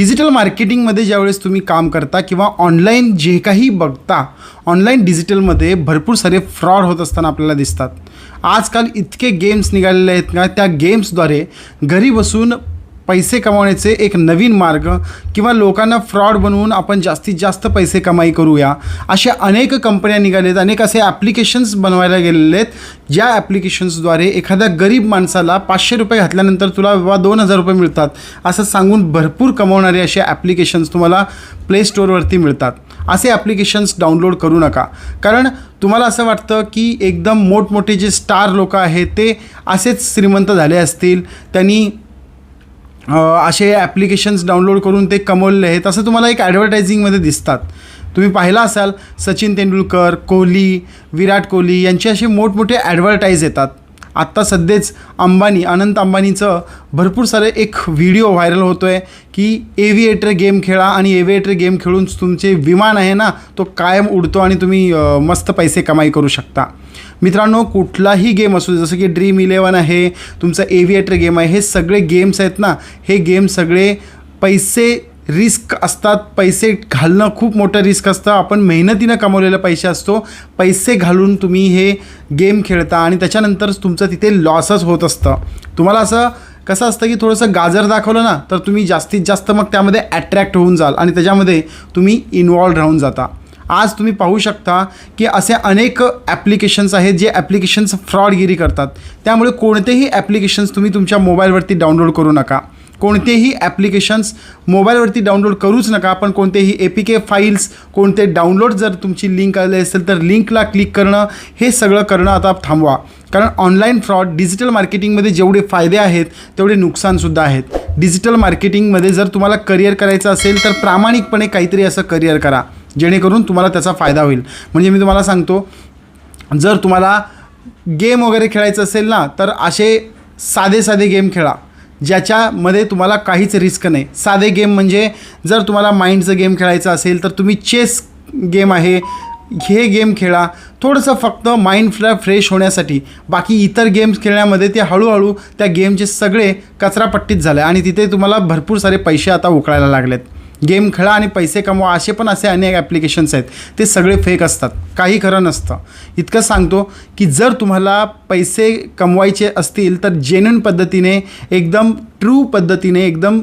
Digital मार्केटिंगमध्ये ज्यावेळेस तुम्ही काम करता किंवा ऑनलाईन जे काही बघता ऑनलाईन डिजिटलमध्ये भरपूर सारे फ्रॉड होत असताना आपल्याला दिसतात. आजकाल इतके गेम्स निघालेले आहेत ना त्या गेम्सद्वारे घरी बसून पैसे कमावण्याचे एक नवीन मार्ग किंवा लोकांना फ्रॉड बनवून आपण जास्तीत जास्त पैसे कमाई करूया. अशा अनेक कंपन्या निघालेत अनेक असे ॲप्लिकेशन्स बनवायला गेलेले आहेत ज्या ॲप्लिकेशन्सद्वारे एखाद्या गरीब माणसाला पाचशे रुपये घातल्यानंतर तुला बाबा दोन हजार रुपये मिळतात असं सांगून भरपूर कमवणारे असे ॲप्लिकेशन्स तुम्हाला प्ले स्टोअरवरती मिळतात. असे ॲप्लिकेशन्स डाउनलोड करू नका. कारण तुम्हाला असं वाटतं की एकदम मोठमोठे जे स्टार लोक आहेत ते असेच श्रीमंत झाले असतील त्यांनी असे ॲप्लिकेशन्स डाउनलोड करून ते कमवलेले आहेत. असं तुम्हाला एक ॲडव्हर्टायझिंगमध्ये दिसतात. तुम्ही पाहिला असाल सचिन तेंडुलकर कोहली विराट कोहली यांचे असे मोठमोठे ॲडव्हर्टाईज येतात. आत्ता सध्याच अंबानी अनंत अंबानीचं भरपूर सारे एक व्हिडिओ व्हायरल होतो आहे की एव्हिएटर गेम खेळा आणि एव्हिएटर गेम खेळून तुमचे विमान आहे ना तो कायम उडतो आणि तुम्ही मस्त पैसे कमाई करू शकता. मित्रांनो कुठलाही गेम असू दे जसं की ड्रीम इलेवन आहे तुमचं एव्हिएटर गेम आहे हे सगळे गेम्स आहेत ना हे गेम सगळे पैसे रिस्क असतात. पैसे घालणं खूप मोठं रिस्क असतं. आपण मेहनतीनं कमवलेला पैसे असतो. पैसे घालून तुम्ही हे गेम खेळता आणि त्याच्यानंतर तुमचं तिथे लॉसच होत असतं. तुम्हाला असं कसं असतं की थोडंसं गाजर दाखवलं ना तर तुम्ही जास्तीत जास्त मग त्यामध्ये ॲट्रॅक्ट होऊन जाल आणि त्याच्यामध्ये तुम्ही इन्वॉल्व राहून जाता. आज तुम्ही पाहू शकता की असे अनेक ॲप्लिकेशन्स आहेत जे ॲप्लिकेशन्स फ्रॉडगिरी करतात. त्यामुळे कोणतेही ॲप्लिकेशन्स तुम्ही तुमच्या मोबाईलवरती डाउनलोड करू नका. कोणतेही ॲप्लिकेशन्स मोबाईलवरती डाउनलोड करूच नका पण कोणतेही ए पी के फाईल्स कोणते डाउनलोड जर तुमची लिंक आली असेल तर लिंकला क्लिक करणं हे सगळं करणं आता थांबवा. कारण ऑनलाईन फ्रॉड डिजिटल मार्केटिंगमध्ये जेवढे फायदे आहेत तेवढे नुकसानसुद्धा आहेत. डिजिटल मार्केटिंगमध्ये जर तुम्हाला करिअर करायचं असेल तर प्रामाणिकपणे काहीतरी असं करिअर करा. जेणेकरून तुम्हाला त्याचा फायदा होईल. म्हणजे मी तुम्हाला सांगतो जर तुम्हाला गेम वगैरे खेळायचं असेल ना तर असे साधे साधे गेम खेळा ज्याच्यामध्ये तुम्हाला काहीच रिस्क नाही. साधे गेम म्हणजे जर तुम्हाला माइंडचं गेम खेळायचं असेल तर तुम्ही चेस गेम आहे हे गेम खेळा. थोडंसं फक्त माइंड फ्ला फ्रेश होण्यासाठी. बाकी इतर गेम्स खेळण्यामध्ये ते हळूहळू त्या गेमचे सगळे कचरापट्टीत झाले आणि तिथे तुम्हाला भरपूर सारे पैसे आता उकळायला लागलेत. गेम खेळा आणि पैसे कमवा असे पण असे अनेक ॲप्लिकेशन्स आहेत. ते सगळे फेक असतात. काही खरं नसतं. इतकं सांगतो की जर तुम्हाला पैसे कमवायचे असतील तर जेन्युन पद्धतीने एकदम ट्रू पद्धतीने एकदम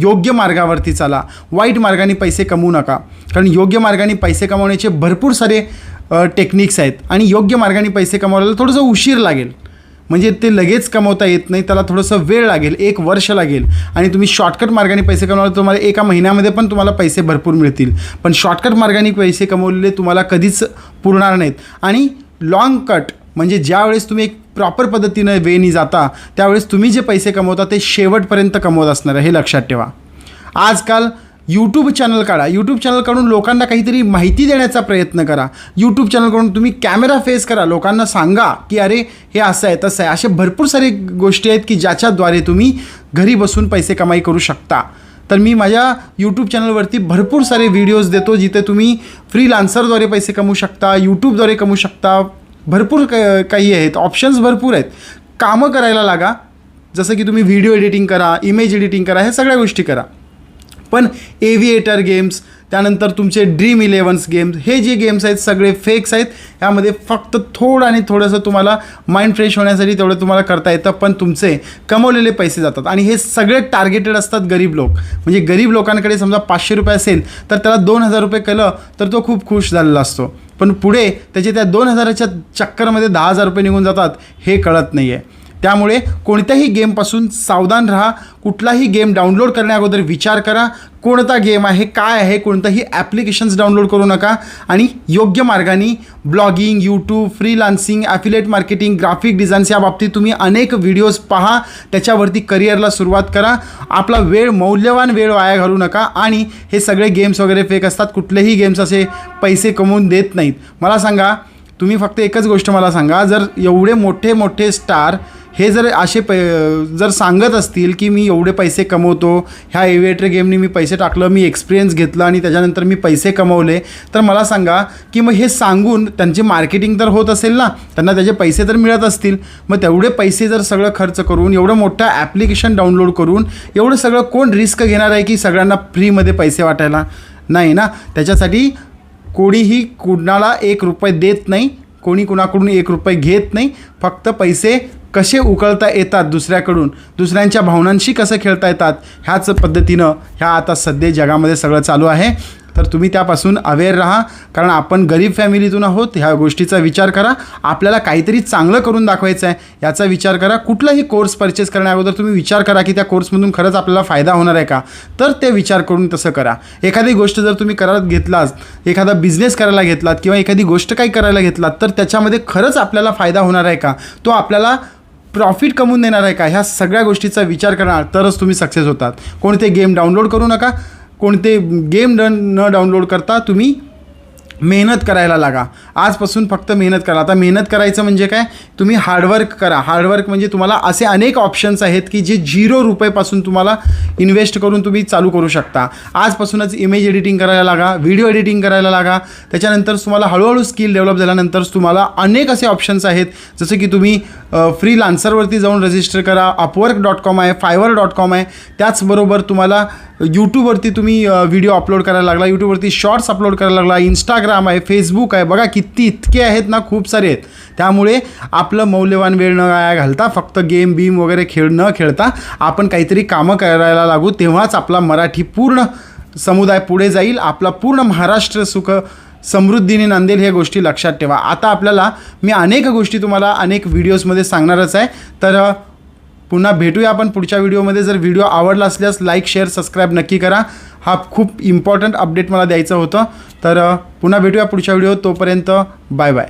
योग्य मार्गावरती चाला. वाईट मार्गाने पैसे कमवू नका. कारण योग्य मार्गाने पैसे कमवण्याचे भरपूर सारे टेक्निक्स आहेत. आणि योग्य मार्गाने पैसे कमवायला थोडंसं उशीर लागेल. म्हणजे ते लगेच कमवता येत नाही त्याला थोडंसं वेळ लागेल एक वर्ष लागेल. आणि तुम्ही शॉर्टकट मार्गाने पैसे कमवले तर तुम्हाला एका महिन्यामध्ये पण तुम्हाला पैसे भरपूर मिळतील. पण शॉर्टकट मार्गाने पैसे कमवलेले तुम्हाला कधीच पुरणार नाहीत. आणि लाँग कट म्हणजे ज्यावेळेस तुम्ही एक प्रॉपर पद्धतीनं वेनी जाता त्यावेळेस तुम्ही जे पैसे कमवता ते शेवटपर्यंत कमवत असणार आहे हे लक्षात ठेवा. आजकाल यूट्यूब चॅनल काढा. यूट्यूब चॅनल काढून लोकांना काहीतरी माहिती देण्याचा प्रयत्न करा. यूट्यूब चॅनलकडून तुम्ही कॅमेरा फेस करा. लोकांना सांगा की अरे हे असं आहे तसं आहे. असे भरपूर सारे गोष्टी आहेत की ज्याच्याद्वारे तुम्ही घरी बसून पैसे कमाई करू शकता. तर मी माझ्या यूट्यूब चॅनलवरती भरपूर सारे व्हिडिओज देतो जिथे तुम्ही फ्रीलान्सरद्वारे पैसे कमवू शकता यूट्यूबद्वारे कमवू शकता. भरपूर क काही आहेत. ऑप्शन्स भरपूर आहेत. कामं करायला लागा. जसं की तुम्ही व्हिडिओ एडिटिंग करा इमेज एडिटिंग करा ह्या सगळ्या गोष्टी करा. पण एव्हिएटर गेम्स त्यानंतर तुमचे ड्रीम इलेवन्स गेम्स हे जे गेम्स आहेत सगळे फेक्स आहेत ह्यामध्ये फक्त थोडं आणि थोडंसं तुम्हाला माइंड फ्रेश होण्यासाठी तेवढं तुम्हाला करता येतं पण तुमचे कमवलेले पैसे जातात. आणि हे सगळे टार्गेटेड असतात गरीब लोक. म्हणजे गरीब लोकांकडे समजा पाचशे रुपये असेल तर त्याला दोन हजार रुपये केलं तर तो खूप खुश झालेला असतो. पण पुढे त्याचे त्या दोन हजाराच्या चक्करमध्ये दहा हजार रुपये निघून जातात हे कळत नाही आहे त्यामुळे कोणत्याही गेमपासून सावधान राहा कुठलाही गेम डाउनलोड करण्याअगोदर विचार करा कोणता गेम आहे काय आहे कोणताही ॲप्लिकेशन्स डाउनलोड करू नका आणि योग्य मार्गाने blogging YouTube freelancing affiliate marketing graphic designs या बाबतीत तुम्ही अनेक व्हिडिओज पहा. त्याच्यावरती करिअरला सुरुवात करा. आपला वेळ मौल्यवान वेळ वाया घालू नका आणि हे सगळे गेम्स वगैरे फेक असतात. कुठलेही गेम्स असे पैसे कमवून देत नाहीत. मला सांगा तुम्ही फक्त एकच गोष्ट मला सांगा जर एवढे मोठे मोठे स्टार हे जर असे पै जर सांगत असतील की मी एवढे पैसे कमवतो ह्या एव्हिएटर गेमने मी पैसे टाकलं मी एक्सपिरियन्स घेतलं आणि त्याच्यानंतर मी पैसे कमवले तर मला सांगा की मग हे सांगून त्यांची मार्केटिंग तर होत असेल ना त्यांना त्याचे पैसे तर मिळत असतील. मग तेवढे पैसे जर सगळं खर्च करून एवढं मोठं ॲप्लिकेशन डाउनलोड करून एवढं सगळं कोण रिस्क घेणार आहे की सगळ्यांना फ्रीमध्ये पैसे वाटायला? नाही ना. त्याच्यासाठी कोणीही कुणाला एक रुपये देत नाही. कोणी कुणाकडून एक रुपये घेत नाही फक्त पैसे कसे उकळता येतात दुसऱ्याकडून? दुसऱ्यांच्या भावनांशी कसं खेळता येतात? ह्याच पद्धतीनं ह्या आता सध्या जगामध्ये सगळं चालू आहे. तर तुम्ही त्यापासून अवेअर राहा. कारण आपण गरीब फॅमिलीतून आहोत ह्या गोष्टीचा विचार करा. आपल्याला काहीतरी चांगलं करून दाखवायचं आहे याचा विचार करा. कुठलाही कोर्स परचेस करण्याअगोदर तुम्ही विचार करा की त्या कोर्समधून खरंच आपल्याला फायदा होणार आहे का? तर ते विचार करून तसं करा. एखादी गोष्ट जर तुम्ही करत घेतलात एखादा बिझनेस करायला घेतलात किंवा एखादी गोष्ट काही करायला घेतलात तर त्याच्यामध्ये खरंच आपल्याला फायदा होणार आहे का? तो आपल्याला प्रॉफिट कमवून देणार आहे का? ह्या सगळ्या गोष्टीचा विचार करणार तरच तुम्ही सक्सेस होतात. कोणते गेम डाउनलोड करू नका. कोणते गेम डन न डाउनलोड करता तुम्ही मेहनत करायला लागा. आजपासून फक्त मेहनत करा. आता मेहनत करायचं म्हणजे काय? तुम्ही हार्डवर्क करा. हार्डवर्क म्हणजे तुम्हाला असे अनेक ऑप्शन्स आहेत की जे झिरो रुपयेपासून तुम्हाला इन्व्हेस्ट करून तुम्ही चालू करू शकता. आजपासूनच इमेज एडिटिंग करायला लागा व्हिडिओ एडिटिंग करायला लागा. त्याच्यानंतर तुम्हाला हळूहळू स्किल डेव्हलप झाल्यानंतर तुम्हाला अनेक असे ऑप्शन्स आहेत. जसं की तुम्ही फ्री लान्सरवरती जाऊन रजिस्टर करा. अपवर्क डॉट कॉम आहे फायवर डॉट कॉम आहे. त्याचबरोबर तुम्हाला यूट्यूबवरती तुम्ही व्हिडिओ अपलोड करायला लागला यूट्यूबवरती शॉर्ट्स अपलोड करायला लागला इंस्टाग्राम आहे फेसबुक आहे बघा किती इतके आहेत ना खूप सारे आहेत. त्यामुळे आपलं मौल्यवान वेळ न गाया घालता फक्त गेम बीम वगैरे खेळ न खेळता आपण काहीतरी कामं करायला लागू तेव्हाच आपला मराठी पूर्ण समुदाय पुढे जाईल आपला पूर्ण महाराष्ट्र सुख समृद्धीने नांदेल ह्या गोष्टी लक्षात ठेवा. आता आपल्याला मी अनेक गोष्टी तुम्हाला अनेक व्हिडिओजमध्ये सांगणारच आहे. तर पुन्हा भेटूया आपण पुढच्या व्हिडिओमध्ये. जर व्हिडिओ आवडला असल्यास लाईक शेअर सबस्क्राईब नक्की करा. हा खूप इम्पॉर्टंट अपडेट मला द्यायचं होतं. तर पुन्हा भेटूया पुढच्या व्हिडिओ तोपर्यंत बाय बाय